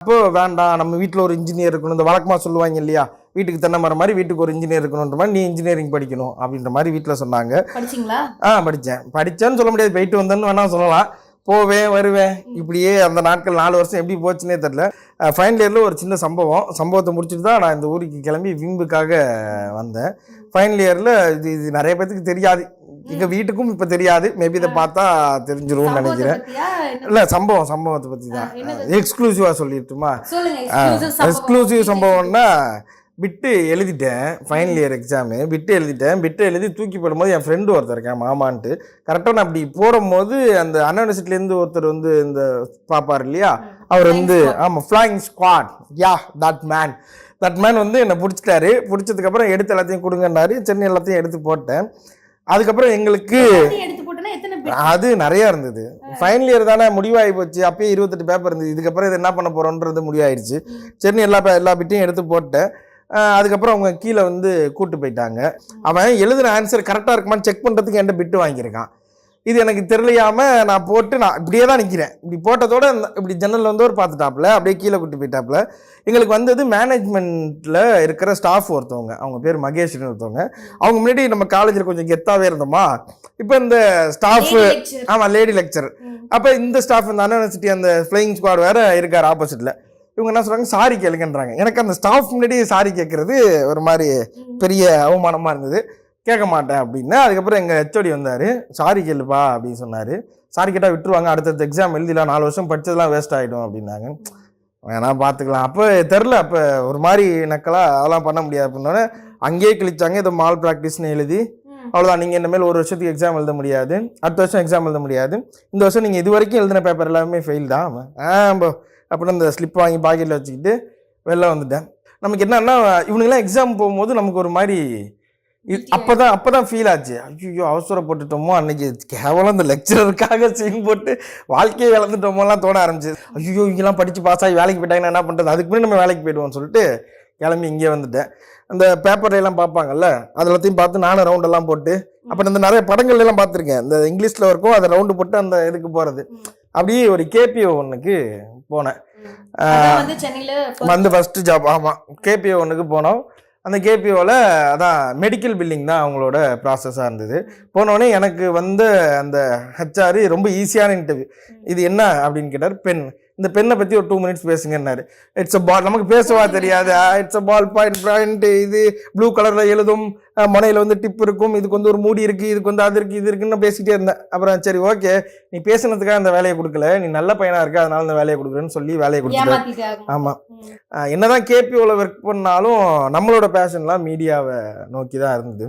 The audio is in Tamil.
அப்போ வேண்டாம் நம்ம வீட்டில் ஒரு இன்ஜினியர் இருக்கணும் இந்த வழக்கமாக சொல்லுவாங்க இல்லையா? வீட்டுக்கு தென்னை மரம் மாதிரி வீட்டுக்கு ஒரு இன்ஜினியர் இருக்கணுன்ற மாதிரி நீ இன்ஜினியரிங் படிக்கணும் அப்படின்ற மாதிரி வீட்டில் சொன்னாங்க. படிச்சீங்களா? ஆ படித்தேன் படித்தேன்னு சொல்ல முடியாது போயிட்டு வந்தேன்னு வேணா சொல்லலாம். போவேன் வருவேன். இப்படியே அந்த நாட்கள் நாலு வருஷம் எப்படி போச்சுன்னே தெரில ஃபைனல் இயரில் ஒரு சின்ன சம்பவம். சம்பவத்தை முடிச்சுட்டு தான் நான் இந்த ஊருக்கு கிளம்பி விம்புக்காக வந்தேன். ஃபைனல் இயரில் இது இது நிறைய பேத்துக்கு தெரியாது. எங்கள் வீட்டுக்கும் இப்போ தெரியாது. மேபி இதை பார்த்தா சம்பவத்தை நினைக்கிறேன். இல்லை சம்பவம் சம்பவத்தை பற்றி தான்? எக்ஸ்க்ளூசிவாக சொல்லிட்டுமா. எக்ஸ்க்ளூசிவ் சம்பவம்னா பிட்டு எழுதிட்டேன். ஃபைனல் இயர் எக்ஸாமு பிட்டு எழுதிட்டேன். பிட்டு எழுதி தூக்கி போடும்போது என் ஃப்ரெண்டு ஒருத்தர் இருக்கேன் மாமான்ட்டு. கரெக்டாக நான் அப்படி போடும்போது அந்த அன்யூனிவர்சிட்டிலேருந்து ஒருத்தர் வந்து இந்த பார்ப்பார் இல்லையா? அவர் வந்து ஆமாம் flying squad yeah that man that man வந்து என்னை பிடிச்சிட்டாரு. பிடிச்சதுக்கப்புறம் எடுத்து எல்லாத்தையும் கொடுங்கன்னாரு. சென்னை எல்லாத்தையும் எடுத்து போட்டேன். அதுக்கப்புறம் எங்களுக்கு? அது நிறைய இருந்தது. ஃபைனல் இயர் தானே முடிவாகி போச்சு. அப்பயே இருபத்தெட்டு பேப்பர் இருந்தது. இதுக்கப்புறம் இது என்ன பண்ண போறோன்றது முடிவாயிருச்சு. சரின்னு எல்லா பே- எல்லா பிட்டையும் எடுத்து போட்டேன். அதுக்கப்புறம் அவங்க கீழே வந்து கூட்டு போயிட்டாங்க. அவன் எழுதுன ஆன்சர் கரெக்டாக இருக்குமான்னு செக் பண்ணுறதுக்கு என்கிட்ட பிட்டு வாங்கியிருக்கான். இது எனக்கு தெரியலையாம நான் போட்டு நான் இப்படியே தான் நிற்கிறேன் இப்படி போட்டதோட இப்படி ஜன்னலில் வந்து ஒரு பார்த்துட்டாப்புல அப்படியே கீழே கூட்டு போயிட்டாப்புல. எங்களுக்கு வந்தது மேனேஜ்மெண்ட்டில் இருக்கிற ஸ்டாஃப் ஒருத்தவங்க. அவங்க பேர் மகேஷ்னு ஒருத்தவங்க. அவங்க முன்னாடி நம்ம காலேஜில் கொஞ்சம் கெத்தாவே இருந்தோமா? இப்போ இந்த ஸ்டாஃப். ஆமாம் லேடி லெக்சர். அப்போ இந்த ஸ்டாஃப் இந்த யூனிவர்சிட்டி அந்த ஃப்ளைங் ஸ்குவாட் வேற இருக்கார் ஆப்போசிட்டில் இவங்க என்ன சொல்றாங்க? சாரி கேளுங்கன்றாங்க. எனக்கு அந்த ஸ்டாஃப் முன்னாடி சாரி கேட்கறது ஒரு மாதிரி பெரிய அவமானமாக இருந்தது. கேட்க மாட்டேன் அப்படின்னு. அதுக்கப்புறம் எங்கள் ஹெச்ஓடி வந்தார். சாரி கேளுப்பா அப்படின்னு சொன்னார். சாரி கேட்டால் விட்டுருவாங்க. அடுத்தடுத்த எக்ஸாம் எழுதிலாம் நாலு வருஷம் படிச்சதெல்லாம் வேஸ்ட் ஆகிடும் அப்படின்னாங்க. வேணா பார்த்துக்கலாம். அப்போ தெரில அப்போ ஒரு மாதிரி நக்கலாக அதெல்லாம் பண்ண முடியாது அப்படின்னோடனே அங்கேயே கிழிச்சாங்க. இதை மால் ப்ராக்டிஸ்னு எழுதி. அவ்வளோதான் நீங்கள் இனிமேல் ஒரு வருஷத்துக்கு எக்ஸாம் எழுத முடியாது. அடுத்த வருஷம் எக்ஸாம் எழுத முடியாது. இந்த வருஷம் நீங்கள் இது வரைக்கும் எழுதின பேப்பர் எல்லாமே ஃபெயில் தான். ஆ போ அப்படின்னு அந்த ஸ்லிப் வாங்கி பாக்கெட்டில் வச்சுக்கிட்டு வெளில வந்துட்டேன். நமக்கு என்னன்னா இவனுங்கெல்லாம் எக்ஸாம் போகும்போது நமக்கு ஒரு மாதிரி அப்போ தான் அப்போ தான் ஃபீல் ஆச்சு. ஐயோ அவசரப்பட்டுட்டோமோ அன்னைக்கு கேவலம் இந்த லெக்சரருக்காக சீன் போட்டு வாழ்க்கையை இழந்துட்டோமோலாம் தோண ஆரம்பிச்சு ஐயோ இங்கெல்லாம் படித்து பாஸ் ஆகி வேலைக்கு போயிட்டாங்கன்னா என்ன பண்ணுறது அதுக்கு முன்னாடி நம்ம வேலைக்கு போயிடுவோம்னு சொல்லிட்டு கிளம்பி இங்கே வந்துட்டேன். அந்த பேப்பர் எல்லாம் பார்ப்பாங்கல்ல அது எல்லாத்தையும் பார்த்து நானும் ரவுண்ட் எல்லாம் போட்டு அப்புறம் இந்த நிறைய படங்கள் எல்லாம் பார்த்துருக்கேன். இந்த இங்கிலீஷில் இருக்கும் அதை ரவுண்டு போட்டு அந்த இதுக்கு போகிறது அப்படியே ஒரு கேபிஓ ஒன்றுக்கு போனேன். வந்து ஃபஸ்ட்டு ஜாப் ஆமாம் கேபிஓ ஒன்றுக்கு போனோம். அந்த கேபிஓவில் அதான் மெடிக்கல் பில்லிங் தான் அவங்களோட ப்ராசஸாக இருந்தது. போனோடனே எனக்கு வந்த அந்த ஹச்ஆர் ரொம்ப ஈஸியான இன்டர்வியூ இது என்ன அப்படின்னு கேட்டார் பென் இந்த பெண்ணை பற்றி ஒரு டூ மினிட்ஸ் பேசுங்கன்னாரு. இட்ஸ் அ பால் நமக்கு பேசவா தெரியாது. It's a ball point point இது ப்ளூ கலரில் எழுதும். முனையில் வந்து டிப் இருக்கும். இதுக்கு வந்து ஒரு மூடி இருக்குது இதுக்கு வந்து அது இருக்குது இது இருக்குன்னு பேசிக்கிட்டே இருந்தேன். அப்புறம் சரி ஓகே நீ பேசுனதுக்காக அந்த வேலையை கொடுக்கல. நீ நல்ல பையனாக இருக்க. அதனால இந்த வேலையை கொடுக்குறேன்னு சொல்லி வேலையை ஏமாத்திட்டாங்க. ஆமாம் ம். ஆஹ் என்னதான் கேபிஓவில் ஒர்க் பண்ணாலும் நம்மளோட பேஷன்லாம் மீடியாவை நோக்கி தான் இருந்தது.